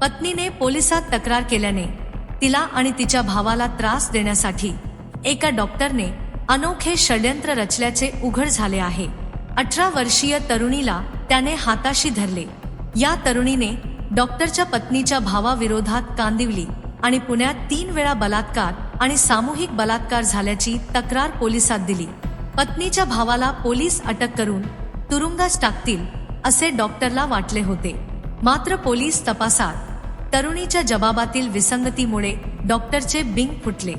पत्नीने पोलिसात तक्रार केल्याने तिला आणि तिच्या भावाला त्रास देण्यासाठी एका डॉक्टरने अनोखे षड्यंत्र रचल्याचे उघड झाले आहे. अठरा वर्षीय तरुणीला त्याने हाताशी धरले. या तरुणीने डॉक्टरच्या पत्नीच्या भावाविरोधात कांदिवली आणि पुण्यात तीन वेळा बलात्कार आणि सामूहिक बलात्कार झाल्याची तक्रार पोलिसात दिली. पत्नीच्या भावाला पोलीस अटक करून तुरुंगास टाकतील असे डॉक्टरला वाटले होते. मात्र पोलीस तपासात तरुणीच्या जबाबातील विसंगतीमुळे डॉक्टरचे बिंग फुटले.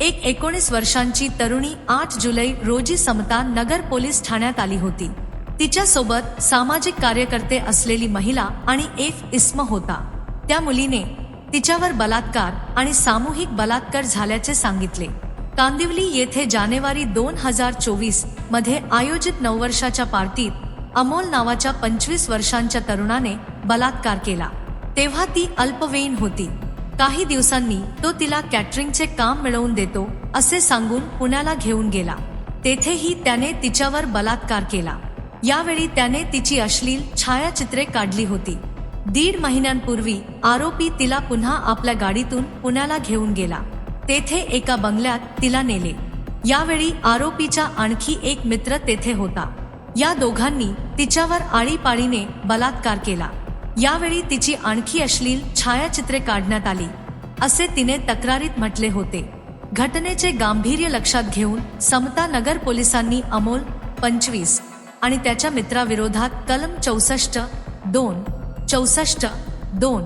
एक एकोणीस वर्षांची तरुणी आठ जुलै रोजी समता नगर पोलीस ठाण्यात आली होती. तिच्यासोबत सामाजिक कार्यकर्ते असलेली महिला आणि एक इस्म होता. त्या मुलीने तिच्यावर बलात्कार आणि सामूहिक बलात्कार झाल्याचे सांगितले. कांदिवली येथे जानेवारी दोन हजार चोवीसमध्ये आयोजित नऊ वर्षाच्या पार्टीत अमोल नावाच्या पंचवीस वर्षांच्या तरुणाने बलात्कार केला. तेव्हा ती अल्पवयीन होती. काही दिवसांनी तो तिला कॅटरिंगचे काम मिळवून देतो असे सांगून पुण्याला घेऊन गेला. तेथेही त्याने तिच्यावर बलात्कार केला. यावेळी त्याने तिची अश्लील छायाचित्रे काढली होती. दीड महिन्यांपूर्वी आरोपी तिला पुन्हा आपल्या गाडीतून पुण्याला घेऊन गेला. तेथे एका बंगल्यात तिला नेले. यावेळी आरोपीचा आणखी एक मित्र तेथे होता. या दोघांनी तिच्यावर आळीपाळीने बलात्कार केला. यावेळी तिची आणखी अश्लील छायाचित्रे काढण्यात आली असे तिने तक्रारीत म्हटले होते. घटनेचे गांभीर्य लक्षात घेऊन समता नगर पोलिसांनी अमोल पंचवीस आणि त्याच्या मित्राविरोधात कलम चौसष्ट दोन चौसष्ट दोन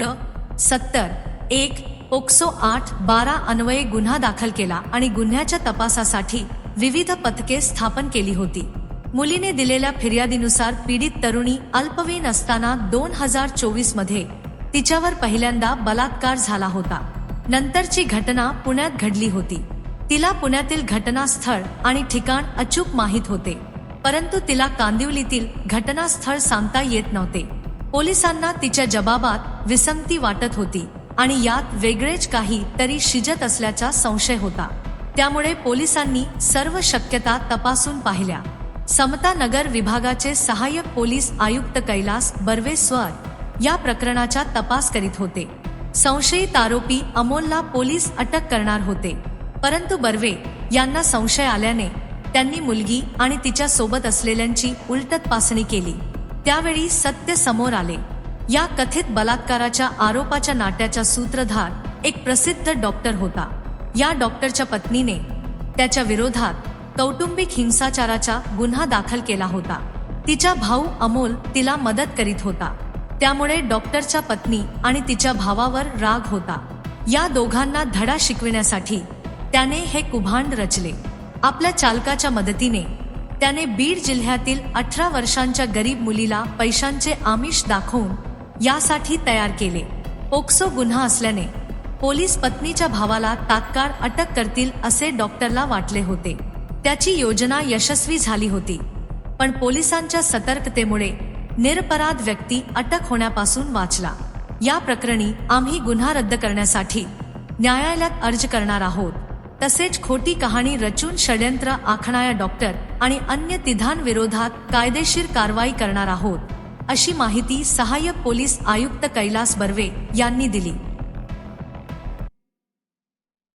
र सत्तर एक ओक्सो आठ बारा अन्वये गुन्हा दाखल केला आणि गुन्ह्याच्या तपासासाठी विविध पथके स्थापन केली होती. मुलीने दिलेल्या फिर्यादीनुसार पीडित तरुणी अल्पवयीन असताना दोन हजार चोवीसमध्ये तिच्यावर पहिल्यांदा बलात्कार झाला होता. नंतरची घटना पुण्यात घडली होती. तिला पुण्यातील घटनास्थळ आणि ठिकाण अचूक माहीत होते. परंतु तिला कांदिवलीतील घटनास्थळ सांगता येत नव्हते. पोलिसांना तिच्या जबाबात विसंगती वाटत होती आणि यात वेगळेच काही तरी शिजत असल्याचा संशय होता. त्यामुळे पोलिसांनी सर्व शक्यता तपासून पाहिल्या. समता नगर विभागाचे सहाय्यक पोलीस आयुक्त कैलास बर्वे स्वर या प्रकरणाचा तपास करीत होते. संशयित आरोपी अमोलला पोलीस अटक करणार होते. परंतु बर्वे यांना संशय आल्याने त्यांनी मुलगी आणि तिच्या सोबत असलेल्यांची उलट तपासणी केली. त्यावेळी सत्य समोर आले. या कथित बलात्काराच्या आरोपाच्या नाट्याचा सूत्रधार एक प्रसिद्ध डॉक्टर होता. या डॉक्टरच्या पत्नीने त्याच्या विरोधात कौटुंबिक हिंसाचाराचा गुन्हा दाखल केला होता. तिचा भाऊ अमोल तिला मदत करीत होता. त्यामुळे डॉक्टरच्या पत्नी आणि तिच्या भावावर राग होता. या दोघांना धडा शिकविण्यासाठी त्याने हे कुभांड रचले. आपल्या चालकाच्या मदतीने त्याने बीड जिल्ह्यातील अठरा वर्षांच्या गरीब मुलीला पैशांचे आमिष दाखवून यासाठी तयार केले. पोक्सो गुन्हा असल्याने पोलीस पत्नीच्या भावाला तात्काळ अटक करतील असे डॉक्टरला वाटले होते. त्याची योजना यशस्वी झाली होती. पण पोलिसांच्या सतर्कतेमुळे निरपराध व्यक्ती अटक होण्यापासून वाचला. या प्रकरणी आम्ही गुन्हा रद्द करण्यासाठी न्यायालयात अर्ज करणार आहोत. तसेच खोटी कहाणी रचून षड्यंत्र आखणाऱ्या डॉक्टर आणि अन्य तिघांविरोधात कायदेशीर कारवाई करणार आहोत अशी माहिती सहाय्यक पोलीस आयुक्त कैलास बर्वे यांनी दिली.